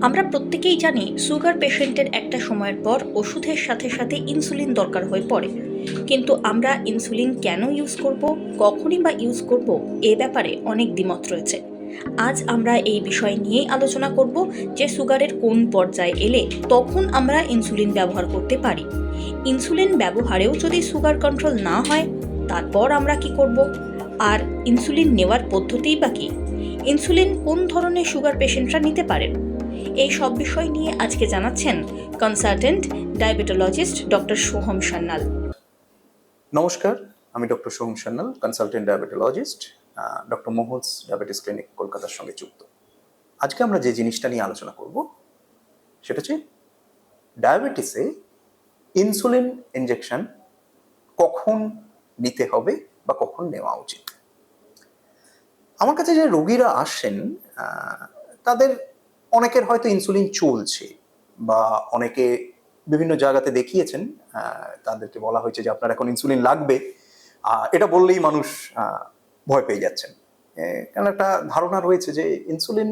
আমরা প্রত্যেকেই জানি সুগার পেশেন্টের একটা সময়ের পর ওষুধের সাথে সাথে ইনসুলিন দরকার হয়ে পড়ে। কিন্তু আমরা ইনসুলিন কেন ইউজ করব, কখনই বা ইউজ করব, এ ব্যাপারে অনেক দ্বিমত রয়েছে। আজ আমরা এই বিষয় নিয়েই আলোচনা করব যে সুগারের কোন পর্যায়ে এলে তখন আমরা ইনসুলিন ব্যবহার করতে পারি। ইনসুলিন ব্যবহারেও যদি সুগার কন্ট্রোল না হয়, তারপর আমরা কি করব? আর ইনসুলিন নেওয়ার পদ্ধতিই বা কী? ইনসুলিন কোন ধরনের সুগার পেশেন্টরা নিতে পারেন? এই সব বিষয় নিয়ে আজকে জানাচ্ছেন consultant diabetologist doctor Soham Sanyal. নমস্কার, আমি doctor Soham Sanyal consultant diabetologist doctor মোহলস diabetes clinic কলকাতার সঙ্গে যুক্ত। আজকে আমরা যে জিনিসটা নিয়ে আলোচনা করব, সেটা হচ্ছে ডায়াবেটিসে ইনসুলিন ইনজেকশন কখন নিতে হবে বা কখন নেওয়া উচিত? আমার কাছে যে রোগীরা আসেন তাদের অনেকের হয়তো ইনসুলিন চলছে বা অনেকে বিভিন্ন জায়গাতে দেখিয়েছেন তাদেরকে বলা হয়েছে যে আপনার এখন ইনসুলিন লাগবে। এটা বললেই মানুষ ভয় পেয়ে যাচ্ছেন। কারণ একটা ধারণা রয়েছে যে ইনসুলিন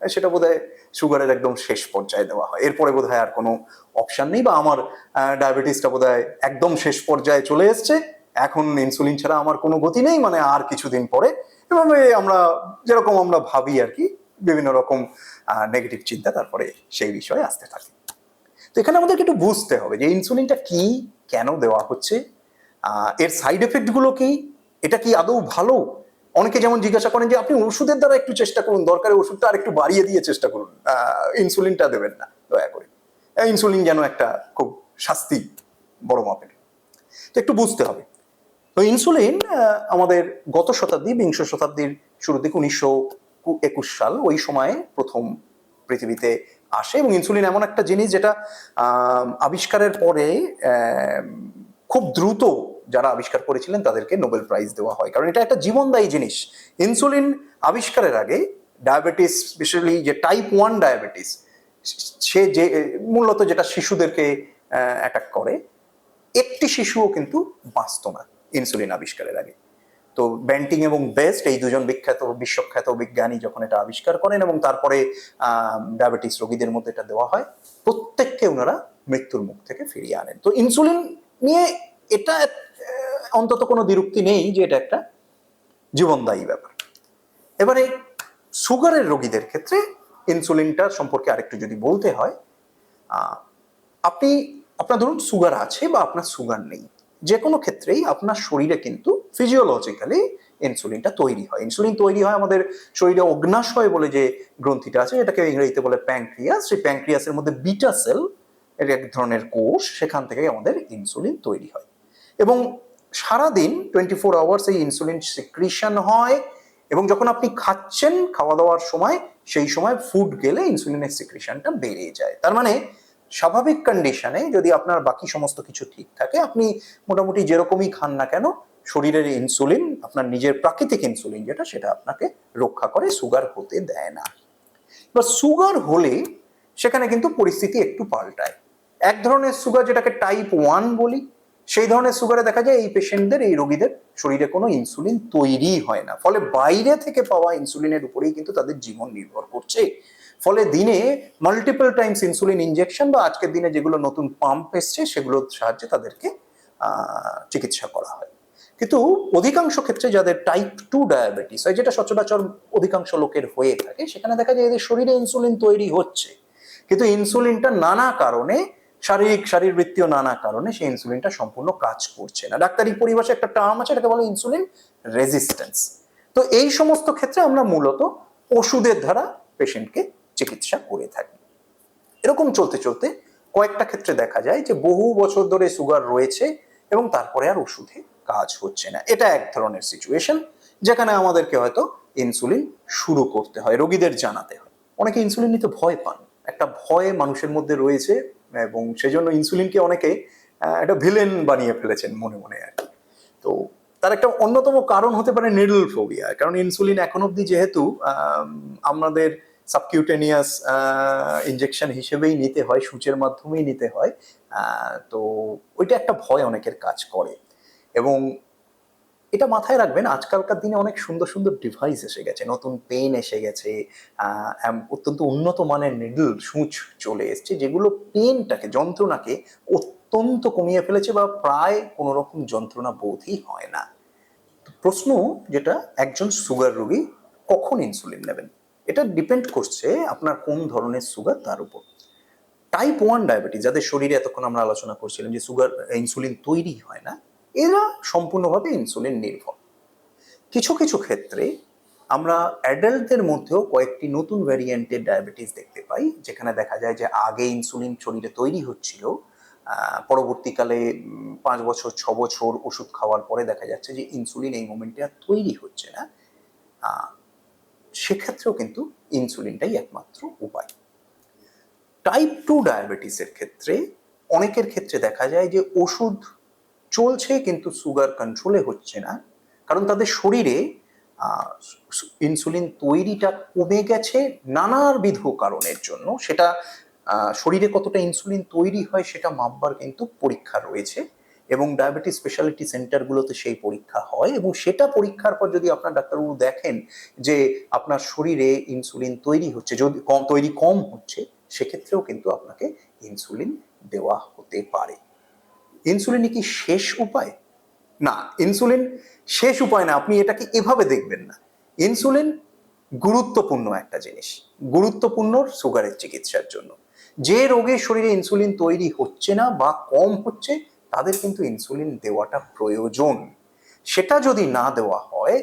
সেটা বোধহয় সুগারের একদম শেষ পর্যায়ে দেওয়া হয়। এরপরে বোধহয় আর কোনো অপশান নেই বা আমার ডায়াবেটিসটা বোধহয় একদম শেষ পর্যায়ে চলে এসছে। এখন ইনসুলিন ছাড়া আমার কোনো গতি নেই মানে আর কিছুদিন পরে। এভাবে আমরা, যেরকম আমরা ভাবি আর কি বিভিন্ন রকম নেগেটিভ চিন্তা তারপরে সেই বিষয়ে আসতে থাকে। তো এখানে আমাদেরকে একটু বুঝতে হবে যে ইনসুলিনটা কি, কেন দেওয়া হচ্ছে এর সাইড এফেক্টগুলো কি, এটা কি আদৌ ভালো? অনেকে যেমন জিজ্ঞাসা করেন যে আপনি ওষুধের দ্বারা একটু চেষ্টা করুন, দরকারে ওষুধটা আর একটু বাড়িয়ে দিয়ে চেষ্টা করুন ইনসুলিনটা দেবেন না, দয়া করে। ইনসুলিন যেন একটা খুব শাস্তি বড় মাপের। তো একটু বুঝতে হবে। তো ইনসুলিন আমাদের গত শতাব্দী, বিংশ শতাব্দীর শুরুর দিকে, উনিশশো একুশ সাল ওই সময়ে প্রথম পৃথিবীতে আসে এবং ইনসুলিন এমন একটা জিনিস যেটা আবিষ্কারের পরে খুব দ্রুত যারা আবিষ্কার করেছিলেন তাদেরকে নোবেল প্রাইজ দেওয়া হয়। কারণ এটা একটা জীবনদায়ী জিনিস। ইনসুলিন আবিষ্কারের আগে ডায়াবেটিস, স্পেশালি যে টাইপ ওয়ান ডায়াবেটিস, সে যে, মূলত যেটা শিশুদেরকে অ্যাটাক করে, একটি শিশুও কিন্তু বাঁচত না ইনসুলিন আবিষ্কারের আগে। তো ব্যান্টিং এবং বেস্ট, এই দুজন বিখ্যাত বিশ্বখ্যাত বিজ্ঞানী যখন এটা আবিষ্কার করেন এবং তারপরে ডায়াবেটিস রোগীদের মধ্যে এটা দেওয়া হয়, প্রত্যেককে ওনারা মৃত্যুর মুখ থেকে ফিরিয়ে আনেন। তো ইনসুলিন নিয়ে এটা অন্তত কোনো বিরক্তি নেই যে এটা একটা জীবনদায়ী ব্যাপার। এবারে সুগারের রোগীদের ক্ষেত্রে ইনসুলিনটা সম্পর্কে আরেকটু যদি বলতে হয় আপনি, আপনার ধরুন সুগার আছে বা আপনার সুগার নেই। যে কোনো ক্ষেত্রেই আপনার শরীরে কিন্তু ফিজিওলজিক্যালি ইনসুলিনটা তৈরি হয়। ইনসুলিন তৈরি হয় আমাদের শরীরে অগ্নাশয় বলে যে গ্রন্থিটা আছে, এটাকে ইংরেজিতে বলে প্যাঙ্ক্রিয়াস সেই প্যাঙ্ক্রিয়াসের মধ্যে বিটা সেল এর এক ধরনের কোষ, সেখান থেকে আমাদের ইনসুলিন তৈরি হয়। এবং সারাদিন টোয়েন্টি ফোর আওয়ার্স এই ইনসুলিন সিক্রিশন হয় এবং যখন আপনি খাচ্ছেন, খাওয়া দাওয়ার সময়, সেই সময় ফুড গেলে ইনসুলিনের সিক্রিশনটা বেড়ে যায়। তার মানে স্বাভাবিক কন্ডিশনে যদি আপনার বাকি সমস্ত কিছু ঠিক থাকে, আপনি মোটামুটি যেরকমই খান না কেন, শরীরের ইনসুলিন আপনার নিজের প্রাকৃতিক ইনসুলিন যেটা, সেটা আপনাকে রক্ষা করে সুগার হতে দেয় না। এবার সুগার হলে সেখানে কিন্তু পরিস্থিতি একটু পাল্টায়। এক ধরনের সুগার যেটাকে টাইপ ওয়ান বলি, সেই ধরনের সুগারে দেখা যায় এই পেশেন্টদের এই রোগীদের শরীরে কোনো ইনসুলিন তৈরি হয় না। ফলে বাইরে থেকে পাওয়া ইনসুলিনের উপরেই কিন্তু তাদের জীবন নির্ভর করছে। ফলে দিনে মাল্টিপল টাইমস ইনসুলিন ইনজেকশন বা আজকের দিনে যেগুলো নতুন পাম্প এসছে, সেগুলোর সাহায্যে তাদেরকে চিকিৎসা করা হয়। কিন্তু অধিকাংশ ক্ষেত্রে যাদের টাইপ টু ডায়াবেটিস হয়, যেটা সচরাচর অধিকাংশ লোকের হয়ে থাকে, সেখানে দেখা যায় এদের শরীরে ইনসুলিন তৈরি হচ্ছে। কিন্তু ইনসুলিনটা নানা কারণে, শারীরিক শারীরবৃত্তীয় নানা কারণে সেই ইনসুলিনটা সম্পূর্ণ কাজ করছে না। ডাক্তারি পরিভাষায় একটা টার্ম আছে, এটাকে বলে ইনসুলিন রেজিস্ট্যান্স তো এই সমস্ত ক্ষেত্রে আমরা মূলত ওষুধের দ্বারা পেশেন্টকে চিকিৎসা করে থাকি। এরকম চলতে চলতে কয়েকটা ক্ষেত্রে দেখা যায় যে বহু বছর ধরে সুগার রয়েছে এবং তারপরে আর ওষুধে কাজ হচ্ছে না। এটা এক ধরনের সিচুয়েশন যেখানে আমাদেরকে হয়তো ইনসুলিন শুরু করতে হয় রোগীদের জানাতে হয়। অনেকে ইনসুলিন নিতে ভয় পান। একটা ভয় মানুষের মধ্যে রয়েছে এবং সেজন্য ইনসুলিনকে অনেকে একটা ভিলেন বানিয়ে ফেলেছেন মনে মনে আর কি। তো তার একটা অন্যতম কারণ হতে পারে নিডল ফোবিয়া কারণ ইনসুলিন এখন অবধি যেহেতু আম, আমাদের সাবকিউটেনিয়াস ইনজেকশন হিসেবেই নিতে হয়, সূচের মাধ্যমেই নিতে হয়। তো ওইটা একটা ভয় অনেকের কাজ করে। এবং এটা মাথায় রাখবেন, আজকালকার দিনে অনেক সুন্দর সুন্দর ডিভাইস এসে গেছে। নতুন পেন এসে গেছে অত্যন্ত উন্নত মানের নিডল সূচ চলে এসেছে, যেগুলো পেনটাকে, যন্ত্রণাকে অত্যন্ত কমিয়ে ফেলেছে বা প্রায় কোনো রকম যন্ত্রণা বোধই হয় না। প্রশ্ন যেটা, একজন সুগার রোগী কখন ইনসুলিন নেবেন? এটা ডিপেন্ড করছে আপনার কোন ধরনের সুগার তার উপর। টাইপ ওয়ান ডায়াবেটিস যাদের শরীরে এতক্ষণ আমরা আলোচনা করছিলাম যে সুগার ইনসুলিন তৈরি হয় না, এরা সম্পূর্ণভাবে ইনসুলিন নির্ভর। কিছু কিছু ক্ষেত্রে আমরা অ্যাডাল্টদের মধ্যেও কয়েকটি নতুন ভ্যারিয়েন্টের ডায়াবেটিস দেখতে পাই, যেখানে দেখা যায় যে আগে ইনসুলিন শরীরে তৈরি হচ্ছিল পরবর্তীকালে পাঁচ বছর, ছ বছর ওষুধ খাওয়ার পরে দেখা যাচ্ছে যে ইনসুলিন এই মোমেন্টে আর তৈরি হচ্ছে না। সেক্ষেত্রেও কিন্তু ইনসুলিনটাই একমাত্র উপায়। টাইপ টু ডায়াবেটিসের ক্ষেত্রে অনেকের ক্ষেত্রে দেখা যায় যে ওষুধ চলছে কিন্তু সুগার কন্ট্রোলে হচ্ছে না, কারণ তাদের শরীরে ইনসুলিন তৈরিটা কমে গেছে নানাবিধ কারণের জন্য। সেটা শরীরে কতটা ইনসুলিন তৈরি হয় সেটা মাপবার কিন্তু পরীক্ষা রয়েছে। এবং ডায়াবেটিস স্পেশালিটি সেন্টারগুলোতে সেই পরীক্ষা হয় এবং সেটা পরীক্ষার পর যদি আপনার ডাক্তারবাবু দেখেন যে আপনার শরীরে ইনসুলিন তৈরি হচ্ছে, যদি কম, তৈরি কম হচ্ছে, সেক্ষেত্রেও কিন্তু আপনাকে ইনসুলিন দেওয়া হতে পারে। ইনসুলিনই কি শেষ উপায়? না ইনসুলিন শেষ উপায় না, আপনি এটাকে এভাবে দেখবেন না। ইনসুলিন গুরুত্বপূর্ণ একটা জিনিস, গুরুত্বপূর্ণ সুগারের চিকিৎসার জন্য। যে রোগে শরীরে ইনসুলিন তৈরি হচ্ছে না বা কম হচ্ছে তাদের কিন্তু ইনসুলিন দেওয়াটা প্রয়োজন। সেটা যদি না দেওয়া হয়,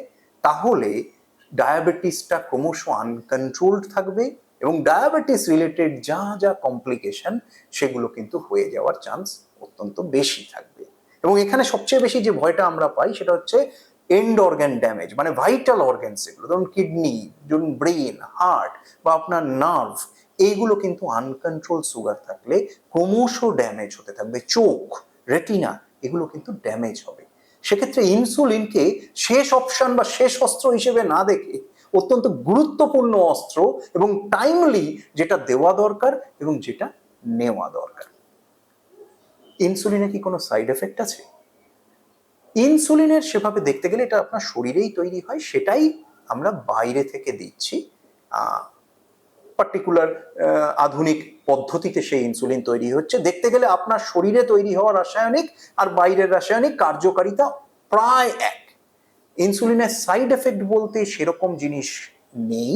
তাহলে ডায়াবেটিসটা ক্রমশ আনকন্ট্রোলড থাকবে এবং ডায়াবেটিস রিলেটেড যা যা কমপ্লিকেশন সেগুলো কিন্তু হয়ে যাওয়ার চান্স অত্যন্ত বেশি থাকবে। এবং এখানে সবচেয়ে বেশি যে ভয়টা আমরা পাই, সেটা হচ্ছে এন্ড অর্গ্যান ড্যামেজ মানে ভাইটাল অর্গ্যান সেগুলো ধরুন কিডনি ধরুন ব্রেন হার্ট বা আপনার নার্ভ এইগুলো কিন্তু আনকন্ট্রোল সুগার থাকলে ক্রমশ ড্যামেজ হতে থাকবে। চোখ রেটিনা এগুলো কিন্তু ড্যামেজ হবে। সেক্ষেত্রে ইনসুলিনকে শেষ অপশন বা শেষ অস্ত্র হিসেবে না দেখে অত্যন্ত গুরুত্বপূর্ণ অস্ত্র এবং টাইমলি যেটা দেওয়া দরকার এবং যেটা নেওয়া দরকার। ইনসুলিনে কি কোনো সাইড এফেক্ট আছে? ইনসুলিনের সেভাবে দেখতে গেলে এটা আপনার শরীরেই তৈরি হয়, সেটাই আমরা বাইরে থেকে দিচ্ছি। পার্টিকুলার আধুনিক পদ্ধতিতে সেই ইনসুলিন তৈরি হচ্ছে। দেখতে গেলে আপনার শরীরে তৈরি হওয়া রাসায়নিক আর বাইরের রাসায়নিক কার্যকারিতা প্রায় এক। ইনসুলিনের সাইড এফেক্ট বলতে সেরকম জিনিস নেই।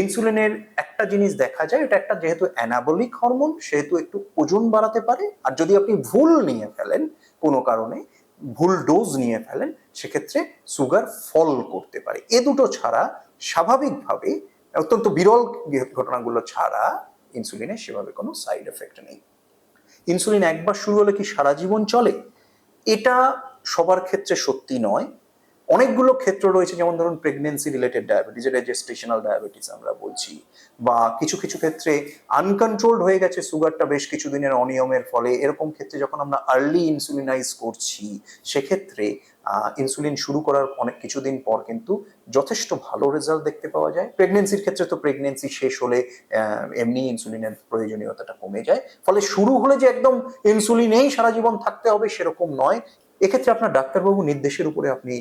ইনসুলিনের একটা জিনিস দেখা যায়, এটা একটা যেহেতু অ্যানাবলিক হরমোন সেহেতু একটু ওজন বাড়াতে পারে। আর যদি আপনি ভুল নিয়ে ফেলেন কোনো কারণে, ভুল ডোজ নিয়ে ফেলেন, সেক্ষেত্রে সুগার ফল করতে পারে। এ দুটো ছাড়া স্বাভাবিকভাবে অত্যন্ত বিরল ঘটনাগুলো ছাড়া ইনসুলিনের সেভাবে কোনো সাইড এফেক্ট নেই। ইনসুলিন একবার শুরু হলে কি সারা জীবন চলে? এটা সবার ক্ষেত্রে সত্যি নয়। অনেকগুলো ক্ষেত্র রয়েছে, যেমন ধরুন প্রেগনেন্সি রিলেটেড ডায়াবেটিস যেটা জেস্টেশনাল ডায়াবেটিস আমরা বলছি, বা কিছু কিছু ক্ষেত্রে আনকন্ট্রোলড হয়ে গেছে সুগারটা বেশ কিছুদিনের অনিয়মের ফলে। এরকম ক্ষেত্রে যখন আমরা আর্লি ইনসুলিনাইজ করছি, সেক্ষেত্রে ইনসুলিন শুরু করার অনেক কিছুদিন পর কিন্তু যথেষ্ট ভালো রেজাল্ট দেখতে পাওয়া যায়। প্রেগনেন্সির ক্ষেত্রে তো প্রেগনেন্সি শেষ হলে এমনি ইনসুলিনের প্রয়োজনীয়তাটা কমে যায়। ফলে শুরু হলে যে একদম ইনসুলিনেই সারা জীবন থাকতে হবে সেরকম নয়। এক্ষেত্রে আপনার ডাক্তারবাবু নির্দেশের উপরে আপনি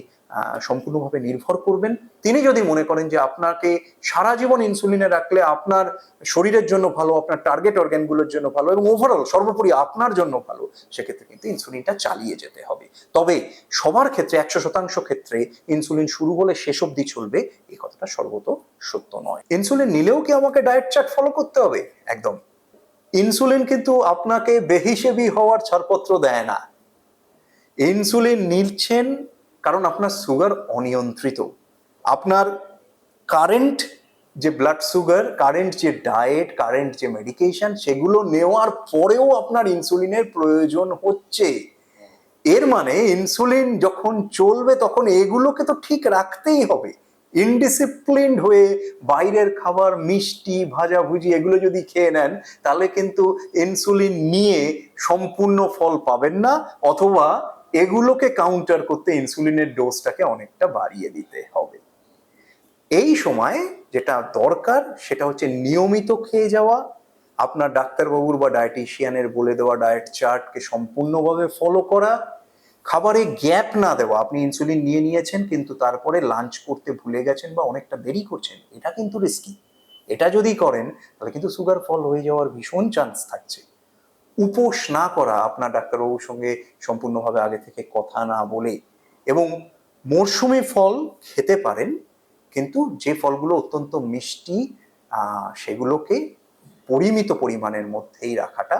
সম্পূর্ণভাবে নির্ভর করবেন। তিনি যদি মনে করেন যে আপনাকে সারা জীবন ইনসুলিনে রাখলে আপনার শরীরের জন্য ভালো, আপনার টার্গেট অর্গ্যানগুলোর জন্য ভালো এবং ওভারঅল সর্বোপরি আপনার জন্য ভালো, সেক্ষেত্রে কিন্তু ইনসুলিনটা চালিয়ে যেতে হবে। তবে সবার ক্ষেত্রে, একশো শতাংশ ক্ষেত্রে ইনসুলিন শুরু হলে শেষ অবধি চলবে এই কথাটা সর্বত সত্য নয়। ইনসুলিন নিলেও কি আমাকে ডায়েট চার্ট ফলো করতে হবে? একদম। ইনসুলিন কিন্তু আপনাকে বেহিসেবি হওয়ার ছাড়পত্র দেয় না। ইনসুলিন নিচ্ছেন কারণ আপনার সুগার অনিয়ন্ত্রিত। আপনার কারেন্ট যে ব্লাড সুগার কারেন্ট যে ডায়েট কারেন্ট যে মেডিকেশন সেগুলো নেওয়ার পরেও আপনার ইনসুলিনের প্রয়োজন হচ্ছে। এর মানে ইনসুলিন যখন চলবে তখন এগুলোকে তো ঠিক রাখতেই হবে। ইনডিসিপ্লিনড হয়ে বাইরের খাবার, মিষ্টি, ভাজাভুজি এগুলো যদি খেয়ে নেন, তাহলে কিন্তু ইনসুলিন নিয়ে সম্পূর্ণ ফল পাবেন না, অথবা এগুলোকে কাউন্টার করতে ইনসুলিনের ডোজটাকে অনেকটা বাড়িয়ে দিতে হবে। এই সময় যেটা দরকার, সেটা হচ্ছে নিয়মিত খেয়ে যাওয়া। আপনার ডাক্তারবাবুর বা ডায়েটিশিয়ানের বলে দেওয়া ডায়েট চার্টকে সম্পূর্ণভাবে ফলো করা। খাবারে গ্যাপ না দেওয়া, আপনি ইনসুলিন নিয়ে নিয়েছেন, কিন্তু তারপরে লাঞ্চ করতে ভুলে গেছেন বা অনেকটা দেরি করছেন, এটা কিন্তু রিস্কি এটা যদি করেন, তাহলে কিন্তু সুগার ফল হয়ে যাওয়ার ভীষণ চান্স থাকছে। উপোস না করা আপনার ডাক্তারবাবুর সঙ্গে সম্পূর্ণভাবে আগে থেকে কথা না বলে এবং মরশুমি ফল খেতে পারেন, কিন্তু যে ফলগুলো অত্যন্ত মিষ্টি সেগুলোকে পরিমিত পরিমাণের মধ্যেই রাখাটা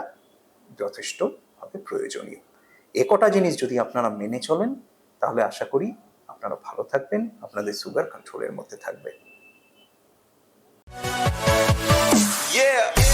যথেষ্টভাবে প্রয়োজনীয় একটা জিনিস যদি আপনারা মেনে চলেন, তাহলে আশা করি আপনারা ভালো থাকবেন, আপনাদের সুগার কন্ট্রোলের মধ্যে থাকবে Yeah!